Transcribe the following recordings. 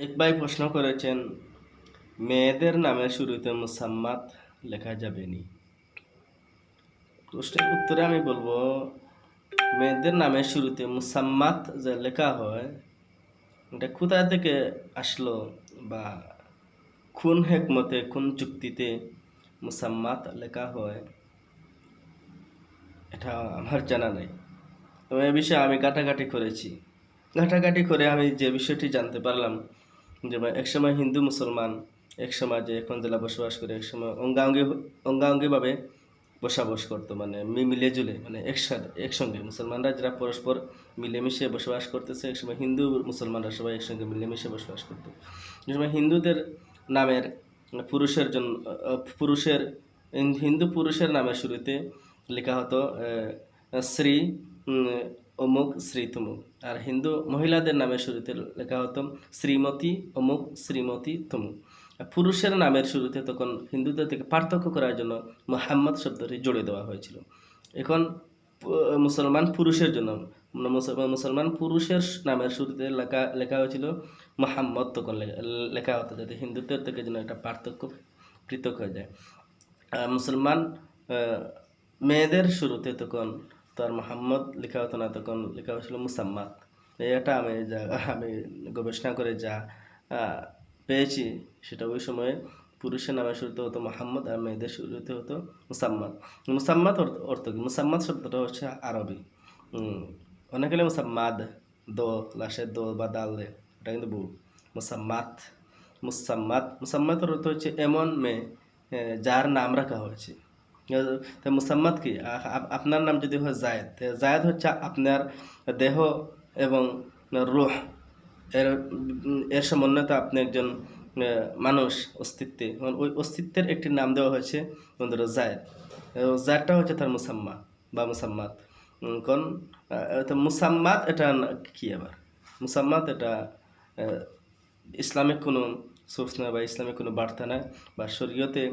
এক ভাই প্রশ্ন করেছেন মেয়েদের নামের শুরুতে মুসাম্মাত লেখা যাবে নি প্রশ্নের উত্তরে আমি বলব মেয়েদের নামের শুরুতে মুসাম্মাত যে লেখা হয় এটা কোথা থেকে আসলো বা কোন হেকমতে কোন চুক্তিতে মুসাম্মাত লেখা হয় এটা আমার জানা নেই তবে এ বিষয়ে আমি ঘাটাঘাটি করেছি ঘাটাঘাটি করে আমি যে বিষয়টি জানতে পারলাম যে বা একসময় হিন্দু মুসলমান, এক সমাজে এখন জেলা বসবাস করে, এক একসময় অঙ্গাঙ্গি, অঙ্গাঙ্গিভাবে বসবাস করতো মানে মিলে জুলে মানে একসাথে, একসঙ্গে। মুসলমানরা যারা পরস্পর মিলেমিশে বসবাস করতেছে একসময় হিন্দু মুসলমানরা সবাই একসঙ্গে মিলেমিশে বসবাস করতো। যে সময় হিন্দুদের নামের পুরুষের জন্য পুরুষের, হিন্দু পুরুষের নামের শুরুতে লেখা হতো শ্রী অমুক শ্রী তমুক আর হিন্দু মহিলাদের নামের শুরুতে লেখা হতো শ্রীমতী অমুক শ্রীমতী তমুক। পুরুষের নামের শুরুতে তখন হিন্দুদের থেকে পার্থক্য করার জন্য মোহাম্মদ শব্দটি জুড়ে দেওয়া হয়েছিল। এখন মুসলমান পুরুষের জন্য মানে মুসলমান পুরুষের নামের শুরুতে লেখা লেখা হয়েছিল মোহাম্মদ তখন লেখা হতো, যাতে হিন্দুদের থেকে যেন একটা পার্থক্য পৃথক হয়ে যায়। মুসলমান মেয়েদের শুরুতে তখন তার মোহাম্মদ লেখা হতো না, তখন লেখা হয়েছিল মুসাম্মাদ। এটা আমি যা, আমি গবেষণা করে যা পেয়েছি, সেটা ওই সময়ে পুরুষের নামে শুরুতে হতো মোহাম্মদ আর মেয়েদের শুরুতে হতো মুসাম্মাদ। মুসাম্মাদ অর্থ- কি? মুসাম্মাদ শব্দটা হচ্ছে আরবি। অনেকে মুসাম্মাদ, দো, লাশের দো বা দাল দে এটা কিন্তু ভুল। মুসাম্মাদ মুসাম্মাদ, মুসাম্মাদের অর্থ হচ্ছে এমন মেয়ে যার নাম রাখা হয়েছে। তো মুসাম্মাদ কি? আপনার নাম যদি হয় জায়দ, তো জায়দ হচ্ছে আপনার দেহ এবং রুহ। এর এর সমন্বয়তে আপনি একজন মানুষ, অস্তিত্বে। ওই অস্তিত্বের একটি নাম দেওয়া হয়েছে বন্ধুরা জায়দ। জায়দটা হচ্ছে তার মুসাম্মা বা মুসাম্মাদ। কোন? মুসাম্মাদ এটা কি আবার? মুসাম্মাদ এটা ইসলামিক কোনো সোর্স বা ইসলামিক কোনো বার্তা নয় বা শরীয়তে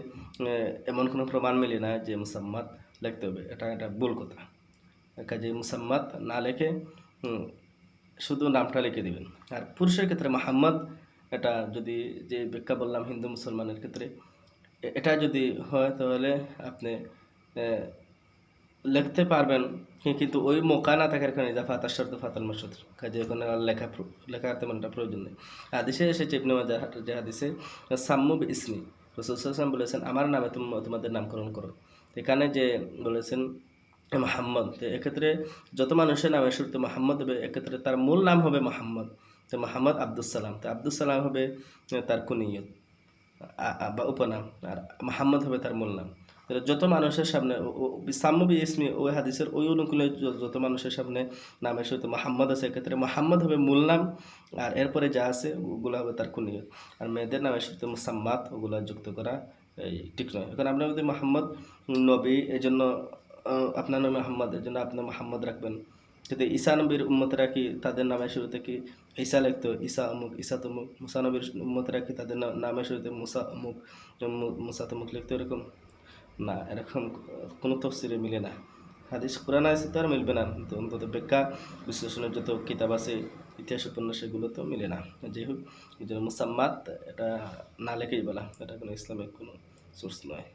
এমন কোনো প্রমাণ মিলে না যে মুসাম্মাদ লিখতে হবে। এটা একটা ভুল কথা। কাজে মুসাম্মাদ না লেখে শুধু নামটা লিখে দিবেন। আর পুরুষের ক্ষেত্রে মোহাম্মদ, এটা যদি যে ব্যাখ্যা বললাম হিন্দু মুসলমানের ক্ষেত্রে এটা যদি হয় তাহলে আপনি লিখতে পারবেন, কিন্তু ওই মোকা না থাকার কারণে যা ফাতার শর্ত ফাতাল মাসুদ। কাজে ওখানে লেখা লেখা তেমনটা প্রয়োজন নেই। হাদিসে এসেছে ইবনে মাজাহ, যে হাদিসে, সাম্মু বি ইসমি রসুলাম বলেছেন, আমার নামে তুমি তোমাদের নামকরণ করো। এখানে যে বলেছেন মোহাম্মদ এক্ষেত্রে যত মানুষের নামে শুরুতে মোহাম্মদ হবে, এক্ষেত্রে তার মূল নাম হবে মোহাম্মদ। তো মোহাম্মদ আব্দুল সালাম, তো আব্দুল সালাম হবে তার কুনিয়ত বা উপনাম, আর মোহাম্মদ হবে তার মূল নাম। যত মানুষের সামনে সাম্মবি ইসমি ওই হাদিসের ওই অনুকূলে যত মানুষের সামনে নামের সাথে মোহাম্মদ আছে, এক্ষেত্রে মোহাম্মদ হবে মূল নাম, আর এরপরে যা আছে ওগুলো হবে তার কুনিয়ত। আর মেয়েদের নামের সাথে মুসাম্মাত ওগুলো যুক্ত করা ঠিক নয়। এখন আপনার যদি মোহাম্মদ নবী এই জন্য আপনার নামে মোহাম্মদ এই জন্য আপনি মোহাম্মদ রাখবেন। যদি ঈসা নবীর উম্মতরা কি তাদের নামের শুরুতে কি ঈসা লিখতো, ঈসা অমুক, ঈসা তমুক, মুসা নবীর উম্মতরা কি তাদের নামের শুরুতে মুসা অমুক মুসা তমুক লিখতো এরকম? না, এরকম কোনো তফসিরে মিলে না। হাদিস কোরআন আছে তো আর মিলবে না। তো অন্তত ব্যাখ্যা, বিশ্লেষণের যত কিতাব আছে, ইতিহাস, উপন্যাস সেগুলো তো মিলে না। যাই হোক, এই জন্য মুসাম্মাত এটা না লেখেই বলা। এটা কোনো ইসলামের কোনো সোর্স নয়।